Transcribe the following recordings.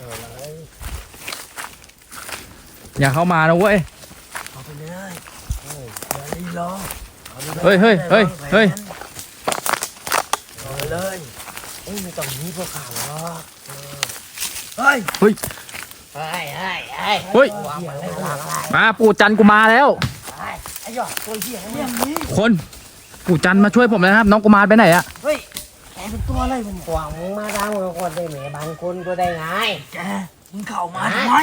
เท่าไหรอย่าเข้ามานะเว้ย เอาไปเลยเฮ้ยอย่ารีรออาไปลเฮ้ยเฮ้ยเฮ้ยเฮ้ย เอาไปเลยเฮ้ยไม่ต้องหนีพวกข้าหรอกเออเฮ้ยเฮ้ย เฮ้ยเฮ้ยเฮ้ยเฮ้ย วางไว้ไม่วางอะไรมาปู่จันทร์กูมาแล้วเฮ้ยไอ้หยอดตัวเหี้ยเนี่ยนี้คนปู่จันทร์มาช่วยผมแล้วนะครับ น้องกุมารไปไหนอะเฮ้ยแกเป็นตัว อะไรมันกวางมึงมาทำกับคนได้แหมบางคนก็ได้ไงแกมึงเข้ามาทำไม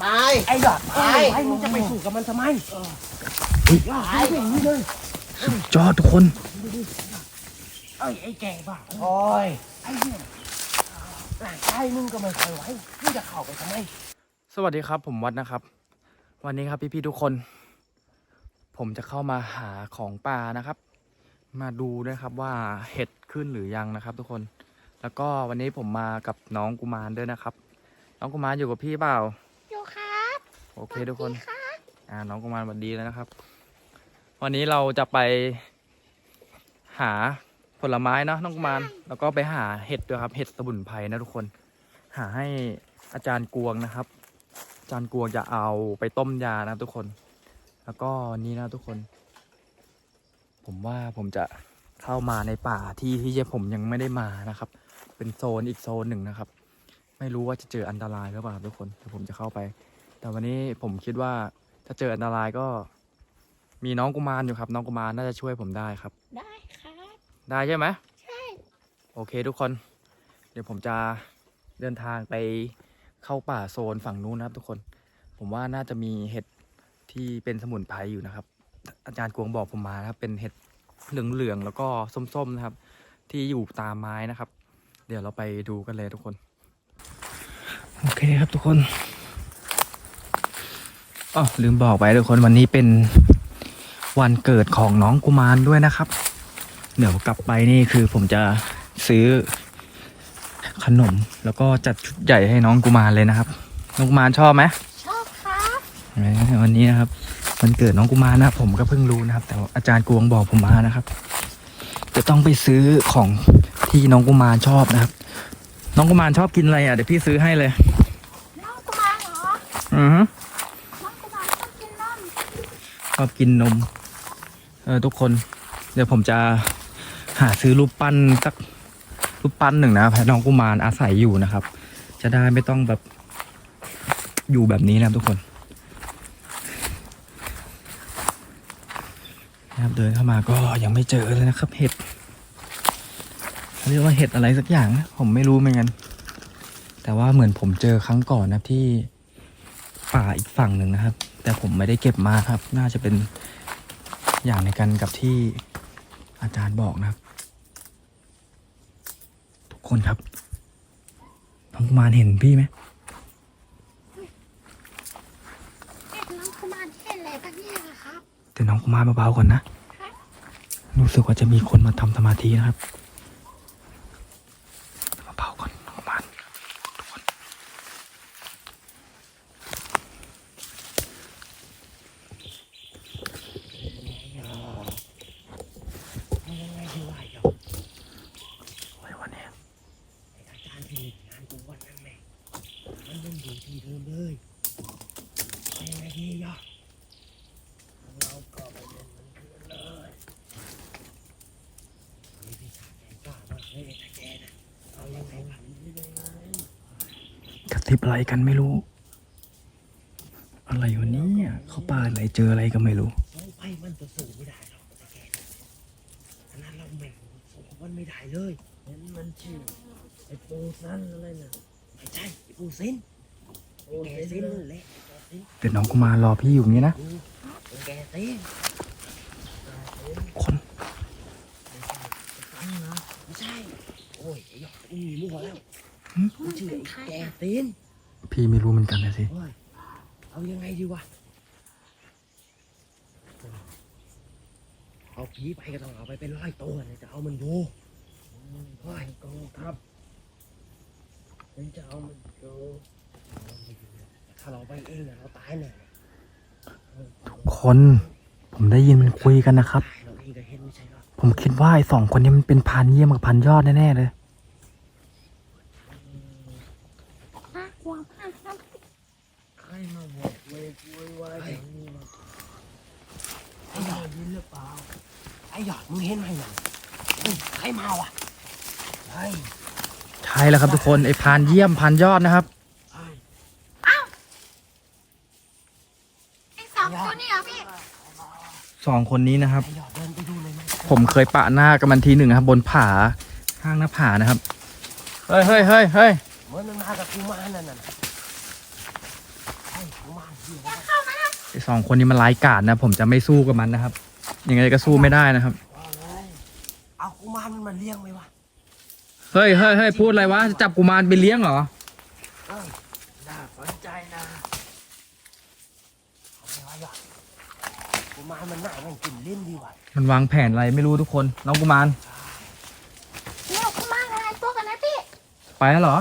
ไป ไอ้หยอดไป ไอ้มึงจะไปสู้กับมันทำไมเฮ้ยหยอดไอ้อย่างนี้เลยสุดยอดทุกคนเอ้ยไอ้แกบ้าโอ้ยไอ้เนี่ยร่างกายมึงก็ไม่ค่อยไหวมึงจะเข้าไปทำไม สวัสดีครับ ผมวัดนะครับ วันนี้ครับพี่ๆทุกคน ผมจะเข้ามาหาของป่านะครับ มาดูนะครับว่าเห็ดขึ้นหรือยังนะครับ ทุกคน แล้วก็วันนี้ผมมากับน้องกุมารด้วยนะครับ น้องกุมารอยู่กับพี่เปล่า อยู่ครับ โอเคทุกคน อ่า น้องกุมารสวัสดีแล้วนะครับ วันนี้เราจะไปหาผลไม้เนอะน้องกุมาร แล้วก็ไปหาเห็ดด้วยครับ เห็ดสมุนไพรนะทุกคน หาให้อาจารย์กวงนะครับ อาจารย์กวงจะเอาไปต้มยานะครับทุกคน แล้วก็นี่นะทุกคน ผมว่าผมจะเข้ามาในป่าที่ที่ผมยังไม่ได้มานะครับ เป็นโซนอีกโซนหนึ่งนะครับ ไม่รู้ว่าจะเจออันตรายหรือเปล่าทุกคนเดี๋ยวผมจะเข้าไป แต่วันนี้ผมคิดว่าถ้าเจออันตรายก็ มีน้องกุมารอยู่ครับ น้องกุมารน่าจะช่วยผมได้ครับ ได้ครับ ได้ใช่ไหมใช่ โอเคทุกคน เดี๋ยวผมจะเดินทางไปเข้าป่าโซนฝั่งนู้นนะครับ ทุกคน ผมว่าน่าจะมีเห็ดที่เป็นสมุนไพรอยู่นะครับ อาจารย์กวงบอกผมมานะครับ เป็นเห็ดเหลืองๆแล้วก็ส้มๆนะครับ ที่อยู่ตามไม้นะครับ เดี๋ยวเราไปดูกันเลยทุกคน โอเคครับทุกคนอ๋อลืมบอกไปทุกคนวันนี้เป็นวันเกิดของน้องกุมารด้วยนะครับ เดี๋ยวกลับไปนี่คือผมจะซื้อขนมแล้วก็จัดชุดใหญ่ให้น้องกุมารเลยนะครับ น้องกุมารชอบไหมชอบครับแหมวันนี้นะครับ วันเกิดน้องกุมารนะครับผมก็เพิ่งรู้นะครับ แต่ว่าอาจารย์กวงบอกผมมานะครับ จะต้องไปซื้อของที่น้องกุมารชอบนะครับ น้องกุมารชอบกินอะไรอะเดี๋ยวพี่ซื้อให้เลยน้องกุมารเหรออือฮึน้องกุมารชอบกินนมชอบกินนมเออทุกคน เดี๋ยวผมจะหาซื้อรูปปั้นสักรูปปั้นหนึ่งนะครับให้น้องกุมารอาศัยอยู่นะครับ จะได้ไม่ต้องแบบอยู่แบบนี้นะครับทุกคนนะ ครับเดินเข้ามาก็ยังไม่เจอเลยนะครับ เห็ดเรียกว่าเห็ดอะไรสักอย่างนะผมไม่รู้เหมือนกัน แต่ว่าเหมือนผมเจอครั้งก่อนนะที่ป่าอีกฝั่งหนึ่งนะครับ แต่ผมไม่ได้เก็บมาครับ น่าจะเป็นอย่างในกันกับที่อาจารย์บอกนะครับ ทุกคนครับน้องกุมารเห็นพี่ไหม เห็นน้องกุมารเห็นอะไรสักอย่างอะ ครับแต่น้องกุมารเบาๆก่อนนะ รู้สึกว่าจะมีคนมาทำสมาธินะครับเบาๆก่อนน้องกุมารทุกคนยังไงดีวะหยอดอะไรวะเนี่ยไอ้อาจารย์ที่เล่นงานกูวันนั้นแม่งมันยังอยู่ที่เดิมเลยเอายังไงดีหยอดเราก็ไปเล่นมันคืนเลยมีพี่ชายแกกล้ามากเลยไอ้แกนะเอายังไงวะนี่เลย กระติบอะไรกันไม่รู้ อะไรวะเนี่ยเขาป่าไหนเจออะไรก็ไม่รู้สองไพ่มันจะสู้ไม่ได้หรอกไอ้แกนะขนาดเราแม่งสู้กับมันไม่ได้เลยเห็นมันชื่อไอ้ปูซันอะไรน่ะไม่ใช่ไอ้ปูซินไอ้แกซินนั่นแหละแต่น้องกุมารรอพี่อยู่นี่นะไอ้แกซินคนซันนะไม่ใช่โอ้ยไอ้หยอกมึงมีมั่วแล้วหึมันชื่อไอ้แกซิน พี่ไม่รู้เหมือนกันนะสิ โอ้ยเอายังไงดีวะ เอาผีไปก็ต้องเอาไปเป็นร้อยตัวเลยจะเอามันอยู่โอ้ยกองทัพฉันจะเอามันอยู่ถ้าเราไปเองเนี่ยเราตายแน่คนผมได้ยินมันคุยกันนะครับ ตายเราเองก็เห็นไม่ใช่หรอ ผมคิดว่าไอ้สองคนนี้มันเป็นพันเยี่ยมกับพันยอดแน่ๆเลย อ่า กลัวมากครับ ใครมาบอกเวกโวยวายอย่างนี้วะไอ้หยอดยินหรือเปล่า ไอ้หยอดมึง เห็นไหมน่ะเฮ้ยใครมาวะเฮ้ยใช่แล้วครับทุกคนไอ้พานเยี่ยมพานยอดนะครับ เฮ้ยไอ้สองคนนี่เหรอพี่สองคนนี้นะครับ ไอ้หยอดเดินไปดูเลยไหมผมเคยปะหน้ากับมันทีหนึ่งนะครับ บนผาข้างหน้าผานะครับ เฮ้ยเฮ้ยเฮ้ยเฮ้ยเหมือนมันมากับกูมารนั่นน่ะไอ้กูมารที่ไอ้สองคนนี้มันร้ายกาจนะ ผมจะไม่สู้กับมันนะครับ ยังไงก็สู้ไม่ได้นะครับว่าไง เอากูมารมันมาเลี้ยงไหมวะเฮ้ยเฮ้ยเฮ้ยพูดอะไรวะจะจับกุมารไปเลี้ยงเหรอ เอ้ยน่าสนใจนะเอาไงวะหยอดกูมารมันหน้ามันกินลิ้นดีวะมันวางแผนอะไรไม่รู้ทุกคน น้องกุมารเนี่ยกุมารอะไรตัวกันนะพี่ไปแล้วเหรอ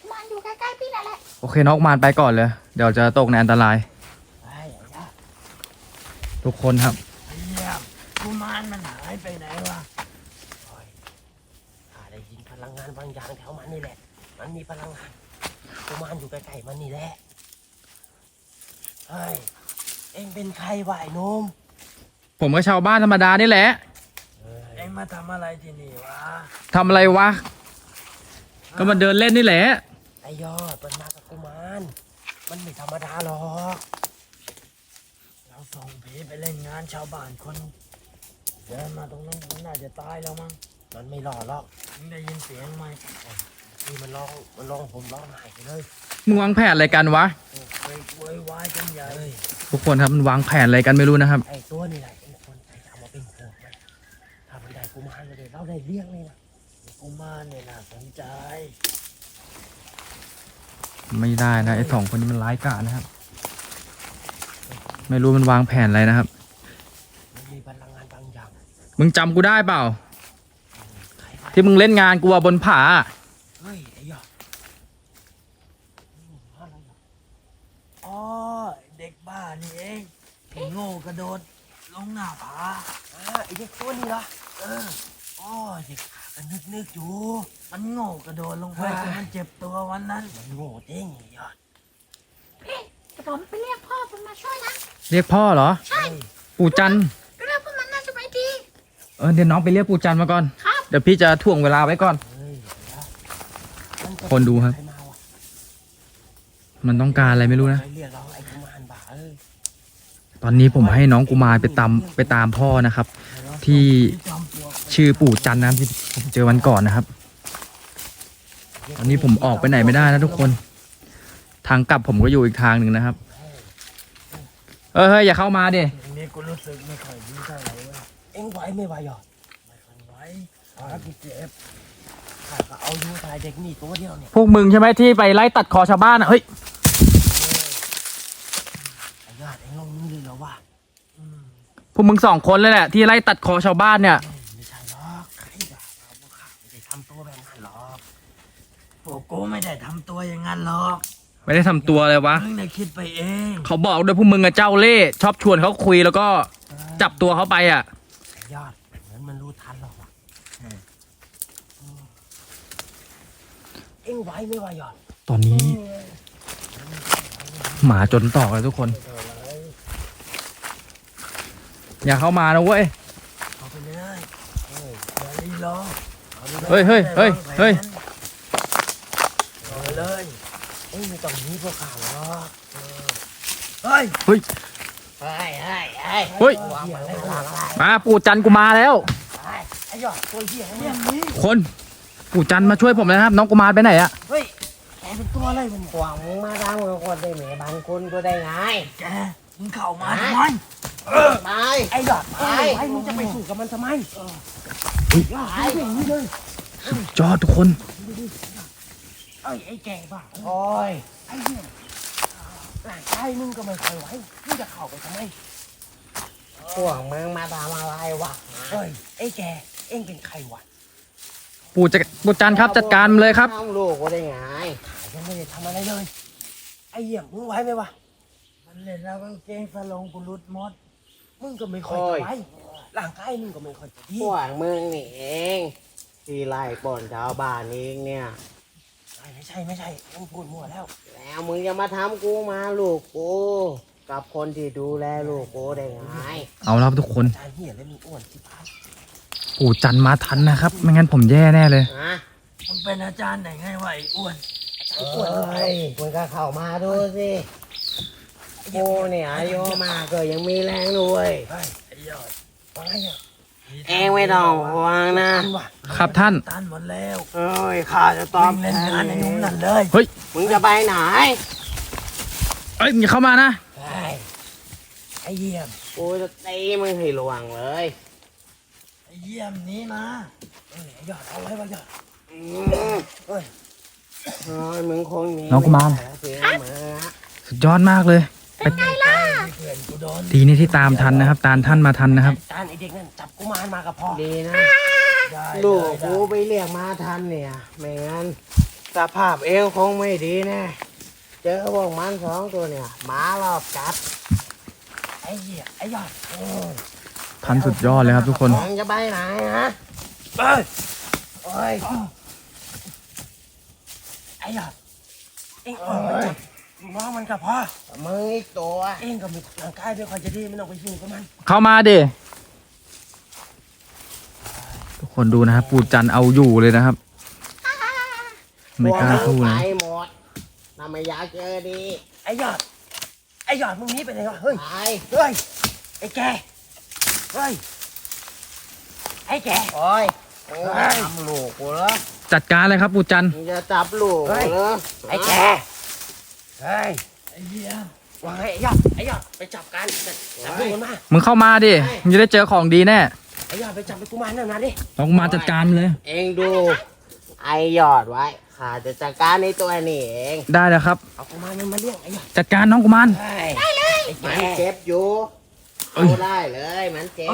กุมารอยู่ใกล้ๆพี่นั่นแหละโอเค น้องกุมารไปก่อนเลย เดี๋ยวจะตกในอันตราย ไอ้ไอ้หยอดทุกคนครับ เยี่ยมกุมารมันหายไปไหนวะ ข้าได้ยินพลังงานบางอย่างแถวมันนี่แหละ มันมีพลังงานกูมารอยู่ใกล้ๆมันนี่แหละ เฮ้ย เอ็งเป็นใครวะไอ้หนุ่มผมก็ชาวบ้านธรรมดานี่แหละเอ็งมาทำอะไรที่นี่วะ ทำอะไรวะ ก็มาเดินเล่นนี่แหละ ไอ้ยอดมันมากับกูมาร มันไม่ธรรมดาหรอก เราส่งผีไปเล่นงานชาวบ้านคน เดินมาตรงนั้นมันน่าจะตายแล้วมั้ง มันไม่หล่อหรอกมึงได้ยินเสียงไหมนี่มันร้องมันร้องผมร้องไห้ไปเลยมึงวางแผนอะไรกันวะเวกโวยวายกันใหญ่เฮ้ยทุกคนครับมันวางแผนอะไรกันไม่รู้นะครับไอ้ตัวนี่แหละไอ้คนไอ้ทำมาเป็นโหดไหมถ้ามันได้กูมารเลยเราได้เลี้ยงเลยนะกุมารเนี่ยน่าสนใจ ไม่ได้นะไอ้สองคนนี้มันร้ายกาจนะครับ ไม่รู้มันวางแผนอะไรนะครับ มันมีพลังงานบางอย่างมึงจำกูได้เปล่าใครวะ ที่มึงเล่นงานกูอะบนผาเฮ้ยไอ้ยอดอืมอะไรวะอ๋อเด็กบ้านี่เองไอ้โง่กระโดดลงหน้าผาอ่าไอ้เด็กตัวนี้เหรอเอออ๋อเด็กขากันนึกนึกๆอยู่มันโง่กระโดดลงไปจนมันเจ็บตัววันนั้นมันโง่เด้งไอ้ยอดพี่เดี๋ยวผมไปเรียกพ่อผมมาช่วยนะเรียกพ่อเหรอ ใช่ปู่จันทร์ เรื่องพวกมันน่าจะไม่ดี เออเดี๋ยวน้องไปเรียกปู่จันทร์มาก่อนครับ เดี๋ยวพี่จะถ่วงเวลาไว้ก่อนเฮ้ยไอ้ยอดมันจะคนดูครับใครมาวะมันต้องการอะไรไม่รู้นะใครเรียกเราไอ้กุมารบ้าเอ้ยตอนนี้ผมให้น้องกุมารไปตามไปตามพ่อนะครับ ที่จอมปลวกชื่อปู่จันทร์นะครับที่ผมเจอวันก่อนนะครับ ตอนนี้ผมออกไปไหนไม่ได้นะทุกคน ทางกลับผมก็อยู่อีกทางหนึ่งนะครับ เออเฮ้ยอย่าเข้ามาดิทีนี้กูรู้สึกไม่ค่อยดีเท่าไหร่เว้ยเอ็งไหวไม่ไหวหยอดไม่ค่อยไหว ขากูเจ็บข้าก็เอาอยู่ถ่ายเด็กนี่ตัวเดียวเนี่ยพวกมึงใช่ไหมที่ไปไล่ตัดคอชาวบ้านอะเฮ้ยไอ้ยอดเอ็งลงมือเลยเหรอวะอืมพวกมึงสองคนเลยแหละที่ไล่ตัดคอชาวบ้านเนี่ยไม่ใช่หรอกใครด่าเราว่าข้าไม่ได้ทำตัวแบบนั้นหรอกพวกกูไม่ได้ทำตัวอย่างนั้นหรอกไม่ได้ทำตัวเลยวะมึงได้คิดไปเองเขาบอกด้วยพวกมึงอะเจ้าเล่ห์ชอบชวนเขาคุยแล้วก็จับตัวเขาไปอะ ไอ้ยอดเหมือนมันรู้ทันหรอกวะเอ็งไหวไม่ไหวหยอดตอนนี้ หมาจนตอกเลยทุกคน อย่าเข้ามานะเว้ย เอาไปเลยเฮ้ยอย่ารีรออาไปลเฮ้ยเฮ้ยเฮ้ยเฮ้ย เอาไปเลยเอ็งไม่ต้องหนีพวกข้าหรอกเฮ้ยเฮ้ย เฮ้ยเฮ้ยเฮ้ยเฮ้ย วางมาเลยวางอะไรมาปู่จันทร์กูมาแล้วเฮ้ยไอ้ยอดตัวเหี้ยเยี่เนี่ยยมนี้คน ปู่จันทร์มาช่วยผมแล้วนะครับ น้องกุมารไปไหนอะเฮ้ยแกเป็นตัวอะไรมันเนี่ยหวังมึงมาทำกับคนได้ไหมบางคนก็ได้ไงแกมึงเข้ามาทำไมไปไอ้ยอดไปไอ้มึงจะไปสู้กับมันทำไมไปสุดยอดทุกคนเอ้ยไอ้แก่บ้าโอ้ยไอ้เนี่ยร่างกายมึงก็ไม่ค่อยไหวมึงจะเข้าไปทำไมพวกมึงมาทำอะไรวะเฮ้ยไอ้แกเอ็งเป็นใครวะ ปู่จะปู่จันทร์ครับจัดการมันเลยครับทำลูกก็ได้ไงข้ายังไม่ได้ทำอะไรเลย ไอ้เหี้ยมึงไหวไหมวะ มันเล่นแล้วกางเกงสลงกูรุดหมด มึงก็ไม่ค่อยจะไหวร่างกายมึงก็ไม่ค่อยจะดีพวกมึงนี่เองที่ไล่ปล้นชาวบ้านเองเนี่ยไอ้ไม่ใช่ไม่ใช่มึงพูดมั่วแล้ว แล้วมึงจะมาทำกูมาลูกกูกับคนที่ดูแลลูกกูได้ไงเอาแล้วครับทุกคนอาจารย์เหี้ยแล้วมีอ้วนที่พาย ปู่จันมาทันนะครับ ไม่งั้นผมแย่แน่เลยฮะมันเป็นอาจารย์ไหนไงวะไอ้อ้วนเอ้ยมึงก็เข้ามาดูสิกูเนี่ยอายุมากก็ยังมีแรงด้วยเฮ้ยไอ้ยอดว่าไงอะเองไม่ต้องห่วงนะอันว่ะครับท่านตันหมดแล้วเอ้ยข้าจะตอวิ่บงเล่นงานไอ้หนุ่มนั่นเลยมึงจะไปไหนเอ้ยอย่าเข้ามานะไอ้ไอ้เยี่ยมกูจะตีมึงให้หลวงเลยไอ้เยี่ยมนี้มาเอ้ยไอ้ยอดเอาไว้วะยอดอืมเอ้ยโอ้ยมึงคงหนีน้องกุมารไได้แล้วสินะมึงอะสุดยอดมากเลยเป็นไงล่ะเพื่อนกูโดนดีนี่ที่ตามทันนะครับ ตามท่านมาทันนะครับอาจารย์ไอ้เด็กนั่นจับกุมารมากับพ่อดีนะ ได้ลูกได้กูไปเรียกมาทันเนี่ย ไม่งั้นสภาพเอวคงไม่ดีแน่เจอพวกมันสองตัวเนี่ยหมารอบกัดไอ้เหี้ยไอ้ยอดโอ้ ยท่านสุดยอดเลยครับทุกคนมึงจะไปไหนฮะเอ้ยโอ้ยไอ้ยอดเอ็งออกมาจับน้องมันกับพ่อมึงอีกตัวเอ็งก็มีร่างกายไม่ค่อยจะดีไม่ต้องไปสู้กับมันเข้ามาดิทุกคนดูนะครับ ปู่จันเอาอยู่เลยนะครับ ไม่กล้าสู้พวนะไปหมดถ้าไม่อยากเจอดีไอ้ยอดไอ้ยอดมึงหนี้ไปไหนวะเฮ้ยไปเฮ้ยไอ้แก เฮ้ย ไอ้แกโอ้ยมึงจะทำลูกกูเหรอจัดการเลยครับปู่จัน มึงจะจับลูกกูเหรอไอ้แกเฮ้ย ไอ้เยี่ยมว่าไงไอ้ยอดไอ้ยอดไปจับกันจับจับพวกมันมามึงเข้ามาดิ มึงจะได้เจอของดีแน่ ไอ้ยอดไปจับไปกุมารนั่นมาดิลองมาจัดการเลย เองดู ไอหยอดไว้ข้าจะจัดการในตัวนี่เอง ได้แล้วครับ เอากุมารมันมาเลี้ยงไอ้ยอดจัดการน้องกุมารเฮ้ยได้เลยไอ้แกมันเจ็บอยู่ เอ้ยเอาได้เลยมันเจ็บ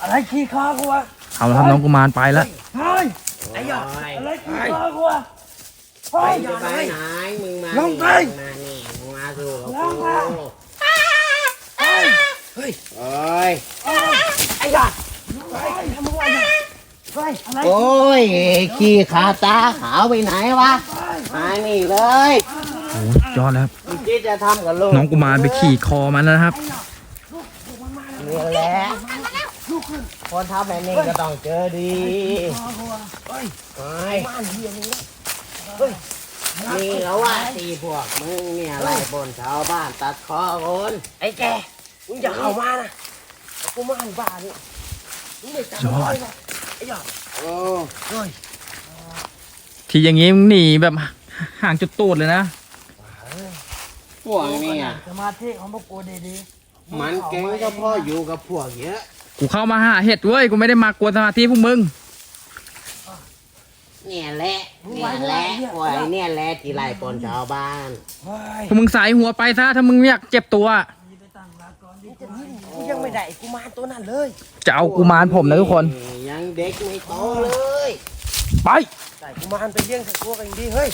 อะไรขี้คอกูวะเอาล้วครับน้องกุมารไปแล้วเฮ้ยไอ้หยอดอะไรกี่คอกูอะเฮ้ยหยอดไปไหนมึงมาลงไปมึงมานี่มึงมาสู่ลงไปเฮ้ยเอ้ยไอ้ยอดเฮ้ยทำมึงวะไอ้ยอดเฮ้ยอะไรโอ้ยขี้ขาตาขาวไปไหนวะมานี่เลยโอ้สุดยอดแล้วครับน้องกุมารไปขี่คอมันแล้วครับ นี่แหละคนทำแบบนี้ก็ต้องเจอดีเฮ้ยเฮ้ยบ้านเฮียนี่นะนี่เขาว่าตีพวกมึงเนี่ยไล่บนชาวบ้านตัดคอคนไอ้แกมึงอย่าเข้ามานะเอากูมาหันบ้านนี่มึงไม่จับยอดไว้นะไอ้ยอดโอ้เฮ้ยทีอย่างงี้มึงหนีแบบห่างจุดตูดเลยนะพวกเนี่ยสมาธิของพวกกูดี มันเก่งก็เพ่ออยู่กับพวกเยอะกูเข้ามาหาเห็ดเว้ยกูไม่ได้มากวนสมาธิพวกมึงเนี่ยแหละเนี่ยแหละพวกไอ้เนี่ยแหละที่ไล่บนชาวบ้านเฮ้ยพวกมึงสายหัวไปซะถ้ามึงไม่อยากเจ็บตัวๆนี่ไปตั้งหลักก่อนดีนี่กจะว่านี่กูยังไม่ได้ไอ้กูมารตัวนั้นเลยจะเอากุมารผมนะทุกคน ยังเด็กไม่โตเลยไปแต่กูมารไปเลี้ยงสักตัวกันดีเฮ้ย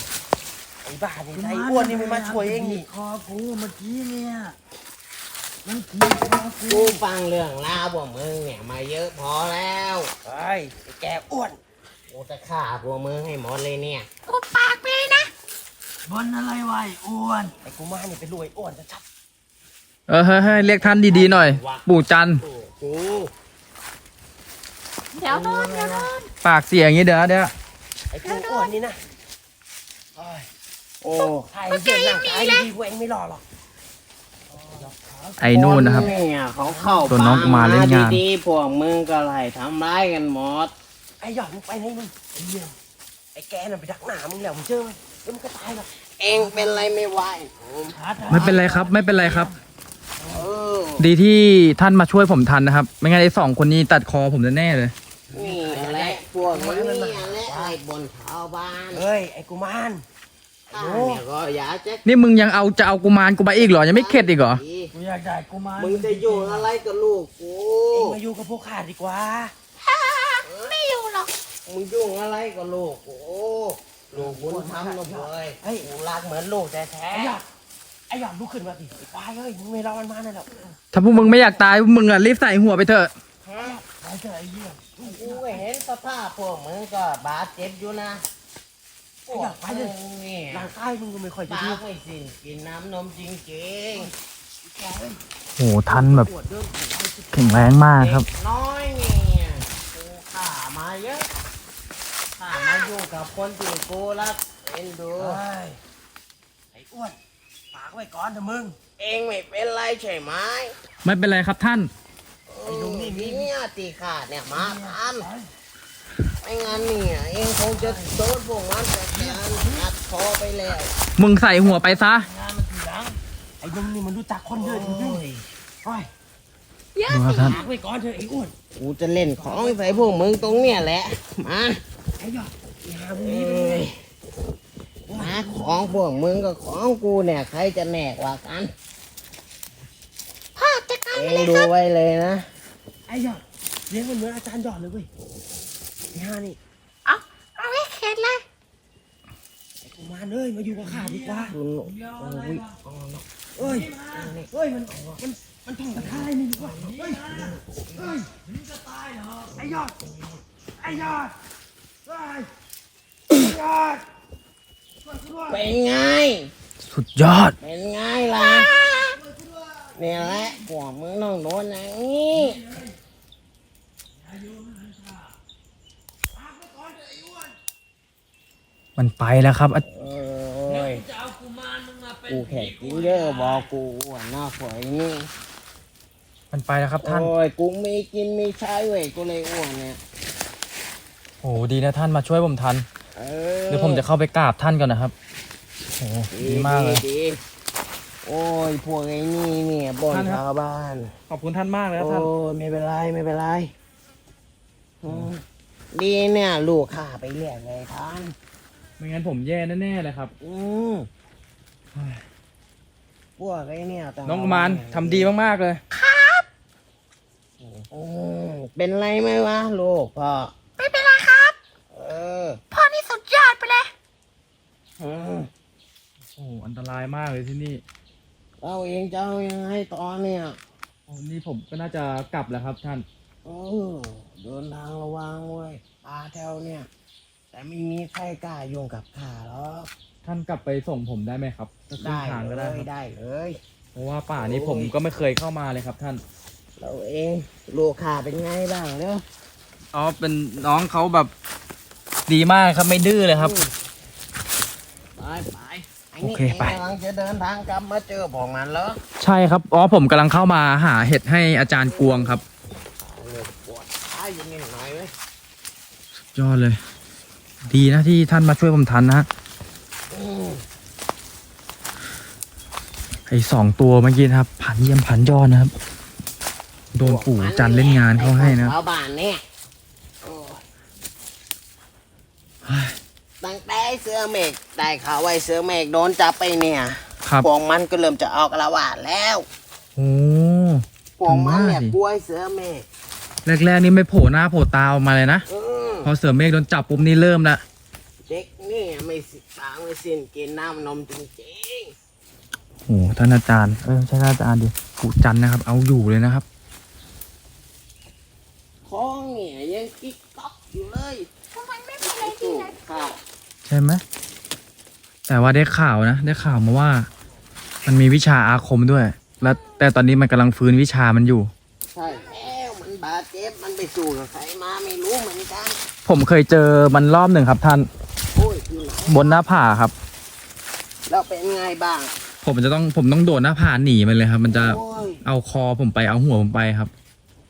ไอ้บ้านี่ไอ้อ้วนนี่ไม่มาช่วยเองนี่คอกูเมื่อกี้เนี่ยมันขี่คอ กูกูฟังเรื่องราวพวกมึงเนี่ยมาเยอะพอแล้วเฮ้ยไอ้แกอ้วนกูจะฆ่าพวกมึงให้หมดเลยเนี่ย กูปากไปเลยนะบนอะไรไวะไอ้อ้วนไอ้กูมารนี่เป็นรวยอ้วนจะชัดเออเฮ้ยเฮ้ยเรียกท่านดีๆหน่อย ปู่จันทร์กูเดี๋ยวโดนเดี๋ยวโดนปากเสียอย่างงี้เดี๋ยวเดี๋ยวไอ้กูอ้วนนี่นะเฮ้ยโอ้ถ่ายเสียงร่างกายดีๆกูเองไม่รอหรอก ไอ้นู่นนะครับ เนี่ยเขาเข้าตัวน้องกุมารเล่นงาน ดีๆพวกมึงก็ไล่ทำร้ายกันหมด ไอ้หยอดมึงไปไหนมึงไอ้เหี้ยไอ้แกน่ะไปดักหน้ามึงแล้วมึงเจอมันแล้วมึงก็ตายหรอกเองเป็นไรไม่ไหวผมไม่เป็นไรครับ ไม่เป็นไรครับ เออดีที่ท่านมาช่วยผมทันนะครับ ไม่งั้นไอ้สองคนนี้ตัดคอผมแน่ๆเลย นี่แหละพวกมึงเนี่ยแหละไล่บนชาวบ้านเฮ้ยไอ้กูมารข้าเนี่ย ก็อยากจะนี่มึงยังเอาจะเอากุมารกูไปอีกเหรอ ยังไม่เข็ดอีกเหรอ ดีกูอยากได้กูมารมึงจะอยู่อะไรกับลูกกูเองมาอยู่กับพวกข้าดีกว่า ไม่อยู่หรอกมึงยุ่งอะไรกับลูกกูลูกบุญธรรมนะเว้ยเฮ้ย กูรักเหมือนลูกแท้ไอ้หยอดไอ้หยอดลุกขึ้นมาสิไอ้ควายเอ้ยมึงไม่รอมันมาแน่หรอกถ้าพวกมึงไม่อยากตายพวกมึงอะรีบใส่หัวไปเถอะไปเถอะไอ้เยี่ยมๆกูก็เห็นสภาพพวกมึงก็บาดเจ็บอยู่นะ พวกมึงเนี่ยร่างกายมึงก็ไม่ค่อยจะปาดีกไม่สิ้นกินน้ำนมจริงโอ้โหท่านแบบปวดเดินแข็งแรงมากๆครับ เด็กน้อยเนี่ยกูข่ามาเยอะข่ามาอยู่กับคนที่กูรักเอ็นดูเฮ้ยไอ้อ้วนฝากไว้ก่อนเถอะมึง เองไม่เป็นไรใช่ไหมไม่เป็นไรครับท่าน ไอ้ลุงนี่มี เนี่ยตีขาดเนี่ยมาทำ ไม่งั้นเนี่ยเองคงจะโดนพวกมันจัดการอัดคอไปแล้วมึงใส่หัวไปซะ งานมันทีหลังไอ้นุ่มนี่มันรู้จักคนเยอะจริงๆโอ้ยดูครับท่านฝากไว้ก่อนเถอะไอ้อ้วนกูจะเล่นของใส่พวกมึงตรงเนี่ยแหละ มาไอ้ยอดไอ้หาพวกเอนี้เป็นไง้ยมาของพวกมึงกับของกูเนี่ยใครจะแน่กว่ากันพ่อจัดการเอไปงเลยดูครับไว้เลยนะไอ้ยอดเลี้ยงมันเหมือนอาจารย์ยอดเลยเว้ย ไอ้ห่านี่ เอาเอาให้เข็ดเลยไอ้กุมารเอ้ย มาอยู่กับข้าดีกว่าดูหนูโอ้ยเอ้ยเอ้ย มัน มัน มันท่องคาถาอะไรนี่ดีกว่าเฮ้ยเฮ้ยไอ้ยอด ไอ้ยอดเฮ้ยไอ้ยอดช่วยกูด้วยเป็นไง สุดยอด เป็นไงล่ะ เนี่ยแหละพวกมึงต้องโดนอย่างนี้ มันไปแล้วครับอะโอ้ยกูแค่กินเยอะบอกกูอ้วนหน้าฝอยนี่มันไปแล้วครับท่าน โอ้ยกูมีกินมีใช้เว้ยกูเลยอ้วนเนี่ยโอ้โหดีนะท่านมาช่วยผมทัน เออเดี๋ยวผมจะเข้าไปกราบท่านก่อนนะครับ โอ้โหดีมากเลยดีโอ้ยพวกไอ้นี่เนี่ยบ่นท่านครับ ชาวบ้านขอบคุณท่านมากเลยครับโอ้ท่าน ยไม่เป็นไรไม่เป็นไรอืมดีเนี่ยลูกข้าไปเรียกเลยท่าน ไม่งั้นผมแย่แน่ๆเลยครับ อืมพวกไอ้เนี่ยต่น้องกุมารทำดีมากๆเลย อืมเป็นไรไหมวะลูกพ่อไม่เป็นไรครับ เออพ่อนี่สุดยอดไปเลย อืมโอ้โหอันตรายมากเลยที่นี่เราเองจะเอายังไงตอนเนี่ยโอ้นี่ผมก็น่าจะกลับแล้วครับท่านเออเดินทางระวังเว้ยป่าแถวเนี่ย แต่ไม่มีใครกล้ายุ่งกับข้าหรอกท่านกลับไปส่งผมได้ไหมครับสักครึ่งได้ทางก็เลได้ยครับได้เลย เพราะว่าป่านี้ผมก็ไม่เคยเข้ามาเลยครับ ท่านเราเองลูกข้าเป็นไงบ้างเด้ออ๋อเป็นน้องเขาแบบดีมากครับไม่ดื้อเลยครับ ไปไปไอ้โอนี่เคไปกำลังจะเดินทางกลับมาเจอพวกมันเหรอใช่ครับอ๋อผมกำลังเข้ามาหาเห็ดให้อาจารย์กวงครับ เออปวดขาอยู่นิดหน่อยเว้ยยอดเลย ดีนะที่ท่านมาช่วยผมทันนะอืมไอ้สองตัวเมื่อกี้นะครับผันเยี่ยมผันยอดนะครับ โดนปู่จันเล่นงานเขาให้นะชาวบ้านเนี่ยโอ้ตั้งแต่เสือเมฆได้ข่าวไว้เสือเมฆโดนจับไปเนี่ยครับพวกมันก็เริ่มจะออกละวาดแล้วโอ้พวกมันเนี่ยถึงว่าสิกลัวไอ้เสือเมฆแรกๆนี่ไม่โผล่หน้าโผล่ตาออกมาเลยนะอืม พอเสือเมฆโดนจับปุ๊บนี่เริ่มละเด็กนี่ไม่สิตางไม่สิ้นกินน้ำนมจริงโอ้ท่านอาจารย์เออใช่ท่านอาจารย์ดิปู่จันนะครับ เอาอยู่เลยนะครับๆท้องเนี่ยยังกิ๊กก๊อกอยู่เลยทำไมไม่มีอะไรดีสู้นะข้าใช่ไหมแต่ว่าได้ข่าวนะ ได้ข่าวมาว่า มันมีวิชาอาคมด้วย แล้วแต่ตอนนี้มันกำลังฟื้นวิชามันอยู่ ใช่แล้วมันบาดเจ็บมันไปสู้กับใครมาไม่รู้เหมือนกัน ผมเคยเจอมันรอบหนึ่งครับท่าน โอ้ยที่ไหนบนหน้าผาครับแล้วเป็นไงบ้าง ผมจะต้องผมต้องโดดหน้าผาหนีมันเลยครับ มันจะโอ้ย เอาคอผมไปเอาหัวผมไปครับ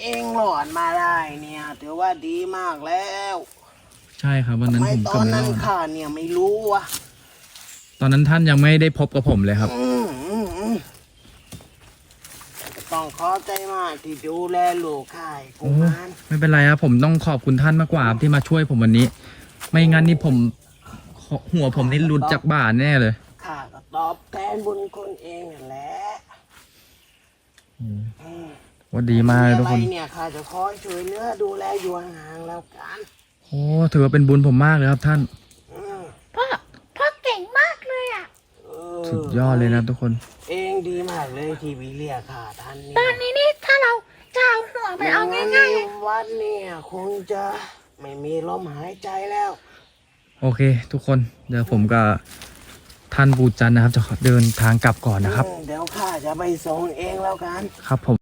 เองหลอดมาได้เนี่ย ถือว่าดีมากแล้วใช่ครับวันนั้นทำไมผมตก็อนไม่รนั้นอดข้าเนี่ยไม่รู้วะตอนนั้นท่านยังไม่ได้พบกับผมเลยครับ อืมอืมอืม ต้องขอบใจมากที่ดูแลลูกข่ายกูโอ้มานไม่เป็นไรครับผมต้องขอบคุณท่านมากกว่าครับที่มาช่วยผมวันนี้ ไม่งั้นนี่ผมหัวผมนี่หลุดจากบ่าแน่เลยข้าก็ตอบแทนบุญคุณเองนั่นแหละอืมว่าดีมากเลยทุกคนมีอะไรเนี่ยข้าจะคอยช่วยเหลือดูแลอยู่ห่างๆแล้วกันโอ้ถือว่าเป็นบุญผมมากเลยครับท่าน อืม พ่อ พ่อเก่งมากเลยอะ เออ สุดยอดเลยนะทุกคน เองดีมากเลยที่วิเลียข้าท่านเนี่ตอยนนี้นี่ถ้าเราจะเอาหัวไปเอาไม่ง่ายวันเนี่ยคงจะไม่มีลมหายใจแล้วโโอเค ทุกคนเดี๋ยวผมกับท่านปูจันทร์นะครับ จะขอเดินทางกลับก่อนนะครับ เดี๋ยวข้าจะไปส่งเองแล้วกัน ครับผม